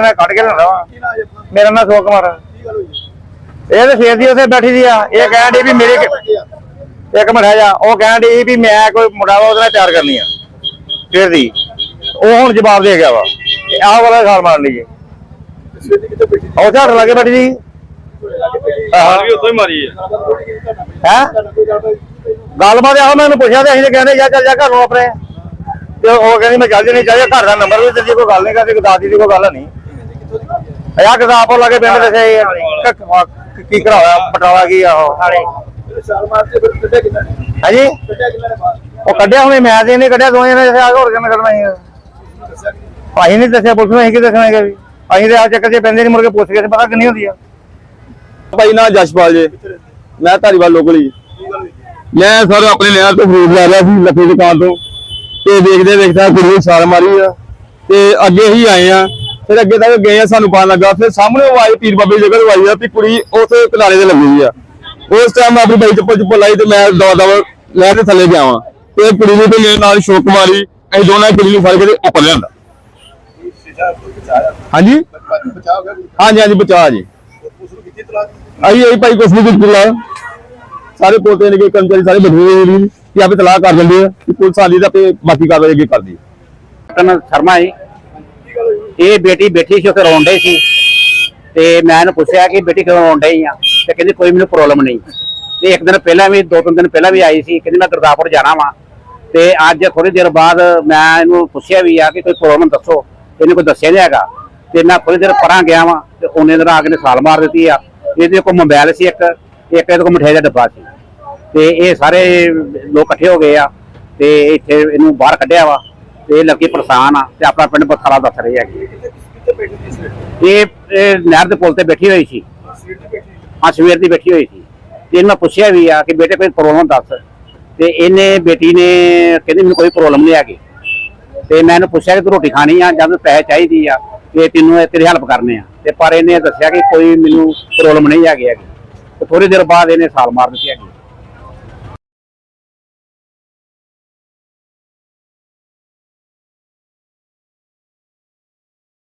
ਮੈਂ ਕੱਢ ਕੇ ਲਿਆਉਂਦਾ ਵਾ। ਮੇਰਾ ਨਾਮ ਸੋ ਕੁਮਾਰ ਇਹ ਤੇ ਫੇਰ ਦੀ ਉੱਥੇ ਬੈਠੀ ਦੀ ਆ। ਇਹ ਕਹਿਣ ਦੀ ਵੀ ਮੇਰੀ ਇੱਕ ਮਿੰਟ ਜਾ ਉਹ ਕਹਿਣ ਦੀ ਵੀ ਮੈਂ ਕੋਈ ਮੁੰਡਾ ਵਾ ਉਹਦੇ ਨਾਲ ਤਿਆਰ ਕਰਨੀ ਆ। ਫੇਰ ਦੀ। ਉਹ ਹੁਣ ਜਵਾਬ ਦੇ ਗਿਆ ਵਾ। ਤੇ ਆਹ ਵਾਲਾ ਖਾਲ ਮਾਰਨ ਲਈ ਜੀ ਦੀ ਉਹ ਝਾੜ ਲੱਗੇ ਬੈਠੀ ਬੈਠੀ ਆਹ। ਵੀ ਉੱਥੋਂ ਹੀ ਮਾਰੀ ਹੈ? ਗੱਲਬਾਤ ਕੋਈ ਹੈ ਕੋਈ ਆਹੋ ਮੈਨੂੰ ਪੁੱਛਿਆ ਤੇ ਅਸੀਂ ਤੇ ਕਹਿੰਦੇ ਜਾ ਚੱਲ ਜਾ ਘਰ ਨੂੰ ਆਪਣੇ। ਤੇ ਉਹ ਕਹਿੰਦੀ ਮੈਂ ਚੱਲ ਜਣੀ ਚਾਹੀਏ ਘਰ ਦਾ ਨੰਬਰ ਵੀ ਦਿੱਤੀ ਕੋਈ ਗੱਲ ਨਹੀਂ ਕਰਦੀ ਦਾਦੀ ਦੀ ਕੋਈ ਗੱਲ ਨਹੀਂ। ਆ ਕਿਤਾਬ ਲਾਗੇ ਪਿੰਡ ਦੇ ਸੇ ਕੀ ਕਰਾਇਆ ਬਟਾਲਾ ਕੀ ਆ ਉਹ? ਹਾਲੇ ਇਹ ਛਾਲ ਮਾਰ ਕੇ ਫਿਰ ਕੱਢਿਆ ਕਿੰਨਾ ਨੇ? ਹਾਂਜੀ ਕੱਢਿਆ ਕਿੰਨਾ ਨੇ ਬਾਹਰ ਉਹ ਕੱਢਿਆ ਹੁਣੇ ਮੈਂ ਤੇ ਇਹਨੇ ਕੱਢਿਆ ਦੋਵੇਂ ਨੇ ਆ ਹੋਰ ਕਿਵੇਂ ਕਰਨਾ ਸੀ? ਦੱਸਿਆ ਕਿ ਅਸੀਂ ਨਹੀਂ ਦੱਸਿਆ ਪੁਲਿਸ ਨੂੰ ਅਸੀਂ ਕੀ ਦੱਸਣਾ ਹੈਗਾ ਵੀ? ਅਸੀਂ ਤੇ ਆ ਚੱਕਰ 'ਚ ਪੈਂਦੇ ਨਹੀਂ ਮੁੜ ਕੇ ਪੁੱਛ ਕੇ ਪਤਾ ਕਿੰਨੀ ਹੁੰਦੀ ਆ। ਭਾਈ ਨਾ ਜਸ਼ਪਾਲ ਜੇ। ਮੈਂ ਧਾਰੀਵਾਲ ਲੋਕਲ ਮੈਂ ਸਰ ਆਪਣੇ ਨਹਿਰ ਤੋਂ ਫਰੂਟ ਲੈ ਰਿਹਾ ਸੀ ਲੱਖੇ ਦੁਕਾਨ ਤੋਂ। ਤੇ ਦੇਖਦੇ ਦੇਖਦਾ ਕੁੜੀ ਨੂੰ ਛਾਲ ਮਾਰੀ ਆ। ਤੇ ਅੱਗੇ ਹੀ ਆਏ ਆ। ਫਿਰ ਅੱਗੇ ਤੱਕ ਗਏ ਆ, ਸਾਨੂੰ ਪਤਾ ਲੱਗਾ। ਫਿਰ ਸਾਹਮਣੇ ਉਹ ਆਏ ਪੀਰ ਬਾਬੇ ਦੀ ਜਗ੍ਹਾ ਤੋਂ ਆਈ ਆ, ਵੀ ਕੁੜੀ ਉਸ ਕਿਨਾਰੇ ਤੇ ਲੱਗੀ ਹੋਈ ਆ। ਉਸ ਟਾਈਮ ਆਪਣੀ ਬਾਈ ਚੱਪਲ ਚੁੱਪਲ ਲਾਈ ਤੇ ਮੈਂ ਦਵਾ ਦਵਾ ਲੈ ਕੇ ਥੱਲੇ ਗਿਆ ਵਾਂ। ਤੇ ਕੁੜੀ ਨੂੰ ਤੇ ਮੇਰੇ ਨਾਲ ਸ਼ੋਕ ਮਾਰੀ, ਅਸੀਂ ਦੋਨਾਂ ਕੁੜੀ ਨੂੰ ਫੜ ਕੇ ਤੇ ਉੱਪਰ ਲਿਆਂਦਾ। ਹਾਂਜੀ? ਹਾਂਜੀ ਹਾਂਜੀ, ਬਚਾ ਜੀ। ਆਈ ਆਈ ਭਾਈ ਕੁਛ ਨਹੀਂ ਕੁਝ ਸਾਰੇ ਪੋਤੇ ਨੇ ਕਿ ਕਰਮਚਾਰੀ ਸਾਰੇ ਬੈਠੇ ਨੇ ਕਿ ਆਪੇ ਤਲਾਕ ਕਰ ਦਿੰਦੇ ਆ ਕਿ ਪੁਲਿਸ ਆਲੀ ਦਾ ਤੇ ਬਾਕੀ ਕਾਰਵਾਈ ਅੱਗੇ ਕਰਦੀ ਹੈ ਸ਼ਰਮਾ ਜੀ ਇਹ ਬੇਟੀ ਬੈਠੀ ਸੀ, ਉੱਥੇ ਰੋਣ ਡਈ ਸੀ। ਤੇ ਮੈਂ ਇਹਨੂੰ ਪੁੱਛਿਆ ਕਿ ਬੇਟੀ ਕਿਉਂ ਰੋਣ ਡਈ ਆ? ਤੇ ਕਹਿੰਦੀ, ਕੋਈ ਮੈਨੂੰ ਪ੍ਰੋਬਲਮ ਨਹੀਂ। ਤੇ ਇੱਕ ਦਿਨ ਪਹਿਲਾਂ ਵੀ, ਦੋ ਤਿੰਨ ਦਿਨ ਪਹਿਲਾਂ ਵੀ ਆਈ ਸੀ। ਕਹਿੰਦੀ, ਮੈਂ ਗੁਰਦਾਸਪੁਰ ਜਾਣਾ ਵਾਂ। ਤੇ ਅੱਜ ਥੋੜੀ ਦੇਰ ਬਾਅਦ ਮੈਂ ਇਹਨੂੰ ਪੁੱਛਿਆ ਵੀ ਆ ਕਿ ਕੋਈ ਪ੍ਰੋਬਲਮ ਦੱਸੋ। ਇਹਨੇ ਕੋਈ ਦੱਸਿਆ ਨਹੀਂ ਹੈਗਾ। ਤੇ ਮੈਂ ਥੋੜੀ ਦੇਰ ਪਰਾਂ ਗਿਆ ਵਾਂ ਤੇ ਉਹਨੇ ਦਿਨ ਆ ਕੇ ਨੇ ਸਾਲ ਮਾਰ ਦਿੱਤੀ ਆ। ਇਹਦੇ ਕੋਲ ਮੋਬਾਈਲ ਸੀ ਇੱਕ। ਇੱਕ ਇਹਦੇ ਕੋਲ ਮਠਿਆਈ ਦਾ ਡੱਬਾ ਸੀ। ਤੇ ਇਹ ਸਾਰੇ ਲੋਕ ਇਕੱਠੇ ਹੋ ਗਏ ਆ। ਤੇ ਇੱਥੇ ਇਹਨੂੰ ਬਾਹਰ ਕੱਢਿਆ ਵਾ। ਤੇ ਲੜਕੀ ਪਰੇਸ਼ਾਨ ਆ ਤੇ ਆਪਣਾ ਪਿੰਡ ਬਥਾਲਾ ਦੱਸ ਰਹੀ ਹੈਗੀ ਇਹ ਇਹ ਨਹਿਰ ਦੇ ਪੁਲ ਤੇ ਬੈਠੀ ਹੋਈ ਸੀ। ਆ ਸਵੇਰ ਦੀ ਬੈਠੀ ਹੋਈ ਸੀ। ਤੇ ਇਹਨੂੰ ਪੁੱਛਿਆ ਵੀ ਆ ਕਿ ਬੇਟੇ ਕੋਈ ਪ੍ਰੋਬਲਮ ਦੱਸ। ਤੇ ਇਹਨੇ ਬੇਟੀ ਨੇ ਕਹਿੰਦੀ ਮੈਨੂੰ ਕੋਈ ਪ੍ਰੋਬਲਮ ਨਹੀਂ ਹੈਗੀ। ਤੇ ਮੈਂ ਇਹਨੂੰ ਪੁੱਛਿਆ ਕਿ ਤੂੰ ਰੋਟੀ ਖਾਣੀ ਆ ਜਾਂ ਪੈਸੇ ਚਾਹੀਦੀ ਆ? ਕਿ ਤੈਨੂੰ ਇਹ ਤੇਰੀ ਹੈਲਪ ਕਰਨੇ ਆ। ਤੇ ਪਰ ਇਹਨੇ ਦੱਸਿਆ ਕਿ ਕੋਈ ਮੈਨੂੰ ਪ੍ਰੋਬਲਮ ਨਹੀਂ ਹੈਗੀ ਹੈਗੀ। ਤੇ ਥੋੜੀ ਦੇਰ ਬਾਅਦ ਇਹਨੇ ਸਾਲ ਮਾਰ ਦਿੱਤੀ ਹੈਗੀ।